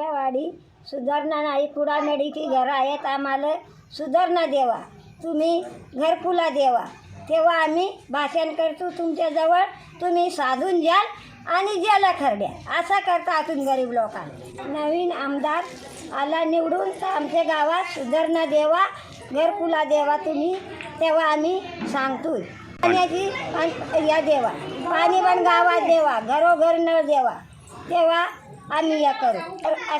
वाडी. सुधारणा नाही कुडामेडीची घरं आहेत आम्हाला. सुधारणा देवा. तुम्ही घरकुला देवा. तेव्हा आम्ही भाषण करतो तुमच्याजवळ. तुम्ही साधून द्याल आणि ज्याला खरड्या. असा करता अजून गरीब लोकांना. नवीन आमदार आला निवडून तर आमच्या गावात सुधारणा देवा घरकुला देवा तुम्ही. तेव्हा आम्ही सांगतो पाण्याची पण या देवा. पाणी पण गावात देवा. घरोघर नळ देवा. तेव्हा आम्ही या करू.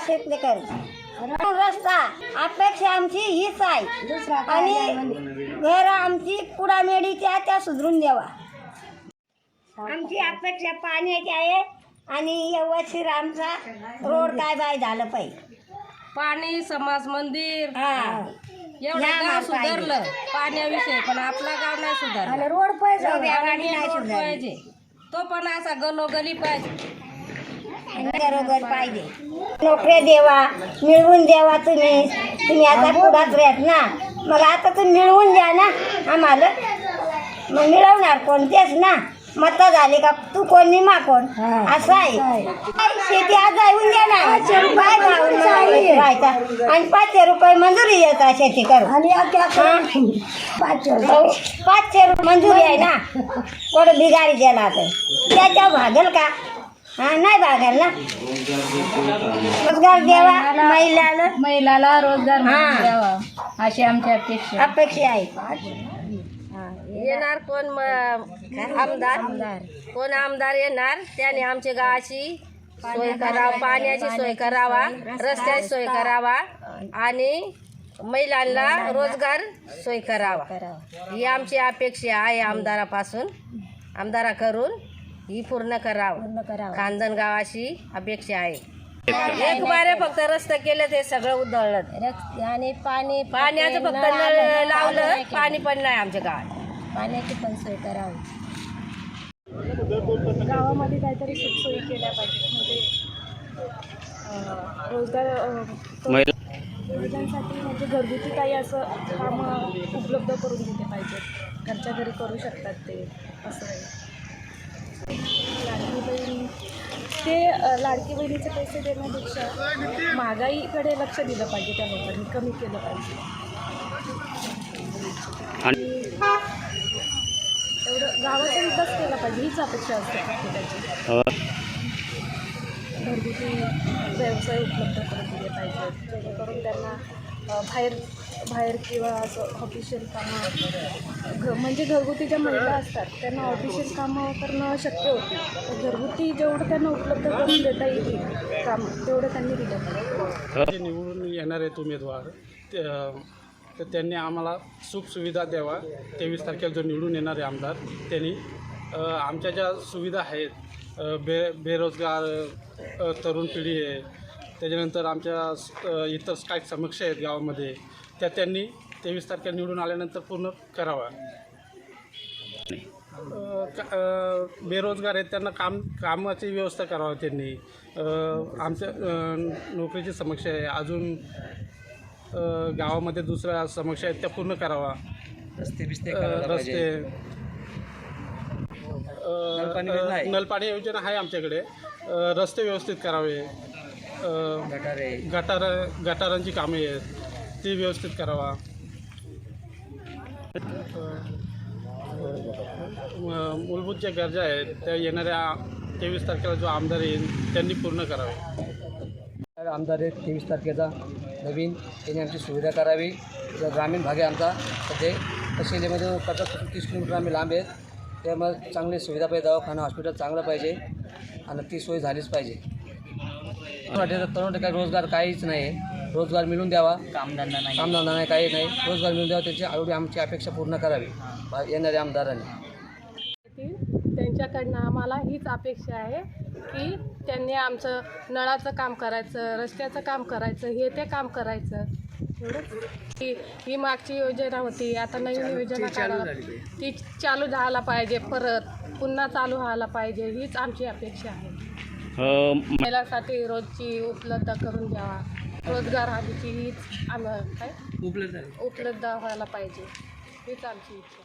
ते करू. रस्ता अपेक्षा आमची हीच आहे. आणि घर आमची कुडामेडीच्या त्या सुधरून द्यावा आमची अपेक्षा पाण्याची आहे आणि व्यवस्थित आमचा रोड काय बाय झालं पाहिजे. पाणी समाज मंदिर हा. एवढं गाव सुधारलं. पाण्याविषयी पण आपला गाव नाही सुधारलं. रोड पाहिजे. गाडी नाही रोड सुधारली. पाहिजे. तो पण असा गलोगली पाहिजे. बरोबर पाहिजे. नोकऱ्या देवा मिळवून द्यावा तुम्ही. तुम्ही आता पुढात राहत ना. मग आता तुम्ही मिळवून द्या ना आम्हाला. मग मिळवणार कोण? तेच ना. मत झाली का? तू कोण? नि मा कोण असं आहे. काय शेती आज येऊन द्या ना काय भाव राहायचा आणि पाचशे रुपये मंजुरी येतात शेती करून? आणि पाचशे पाचशे रुपये मंजुरी आहे ना. कोण बिगारी गेला तर त्याच्या भागल का? हा नाही भागल ना? रोजगार द्यावा महिलाला? महिलाला रोजगार हा. द्यावा अशी आमची अपेक्षा अपेक्षा आहे. येणार कोण म- आमदार? कोण आमदार येणार? त्याने आमच्या गावाची सोय करावा पाण्याची सोय करावा रस्त्याची सोय करावा आणि महिलांना रोजगार सोय करावा. ही आमची अपेक्षा आहे आमदारापासून आमदाराकडून. ही पूर्ण करावं. खानदन गावाची अपेक्षा आहे. एक बारे फक्त रस्ते केले ते सगळं उधळलं. आणि पाणी पाण्याचं फक्त नळ लावलं पाणी पण नाही आमच्या गावात. पाण्याची पण सोय करावी. गावामध्ये काहीतरी सुखसोयी केल्या पाहिजेत. म्हणजे अं, रोजगार अं, महिलांसाठी म्हणजे घरगुती काही असं कामं उपलब्ध करून दिले पाहिजेत. घरच्या घरी करू शकतात ते असं आहे. ते लाडकी बहिणीचे पैसे देण्यापेक्षा महागाईकडे लक्ष दिलं पाहिजे त्या लोकांनी कमी केलं पाहिजे. एवढं गावाचा विकास केला पाहिजे हीच अपेक्षा असते प्रत्येकाची. घरगुती व्यवसाय उपलब्ध करून दिले पाहिजेत जेणेकरून त्यांना बाहेर बाहेर किंवा असं ऑफिशियल कामं घ म्हणजे घरगुती ज्या महिला असतात त्यांना ऑफिशियल कामं करणं शक्य होते. तर घरगुती जेवढं त्यांना उपलब्ध करून देता येईल कामं तेवढं त्यांनी दिलं पाहिजे. निवडून येणार आहेत उमेदवार ते तर त्यांनी आम्हाला सुखसुविधा द्यावा. तेवीस तारखेला जो निवडून येणारे आमदार त्यांनी आमच्या ज्या सुविधा आहेत बे बेरोजगार तरुण पिढी आहे त्याच्यानंतर आमच्या इतर काही समस्या आहेत गावामध्ये त्या त्यांनी तेवीस तारखेला निवडून आल्यानंतर पूर्ण करावा. बेरोजगार आहेत त्यांना काम कामाची व्यवस्था करावी त्यांनी. आमच्या नोकरीची समस्या आहे. अजून गावामध्ये दुसऱ्या समस्या आहेत त्या पूर्ण करावा. रस्ते रस्ते. नलपाणी योजना आहे आमच्याकडे. रस्ते व्यवस्थित करावे. गटार गटारांची कामे आहेत. ती व्यवस्थित करावा. मूलभूत ज्या गरजा आहेत त्या येणाऱ्या तेवीस तारखेला जो आमदार येईल त्यांनी पूर्ण करावे. आमदार आहेत तेवीस तारखेचा नवीन त्यांनी आमची सुविधा करावी. ग्रामीण भाग आहे आमचा सध्या तहसीलमध्ये पचास तीस किलोमीटर आम्ही लांब आहेत. त्यामुळे चांगली सुविधा पाहिजे दवाखाना हॉस्पिटल चांगलं पाहिजे आणि ती सोय झालीच पाहिजे. तरुण तरुण रोजगार काहीच नाही आहे. रोजगार मिळून द्यावा. कामधंदा नाही. कामधंदा नाही काही नाही. रोजगार मिळून द्यावा त्याची एवढी आमची अपेक्षा पूर्ण करावी. येणाऱ्या आमदारांनी. त्यांच्याकडनं आम्हाला हीच अपेक्षा आहे की त्यांनी आमचं नळाचं काम करायचं रस्त्याचं काम करायचं हे ते काम करायचं. एवढंच. ही ही मागची योजना होती. आता नवीन योजना काढा ती चालू झाला पाहिजे परत. पुन्हा चालू व्हायला पाहिजे. हीच आमची अपेक्षा आहे. महिलांसाठी रोजची उपलब्ध करून द्यावा. रोजगार हमीची हीच आम काय उपलब्ध उपलब्ध व्हायला पाहिजे. हीच आमची इच्छा.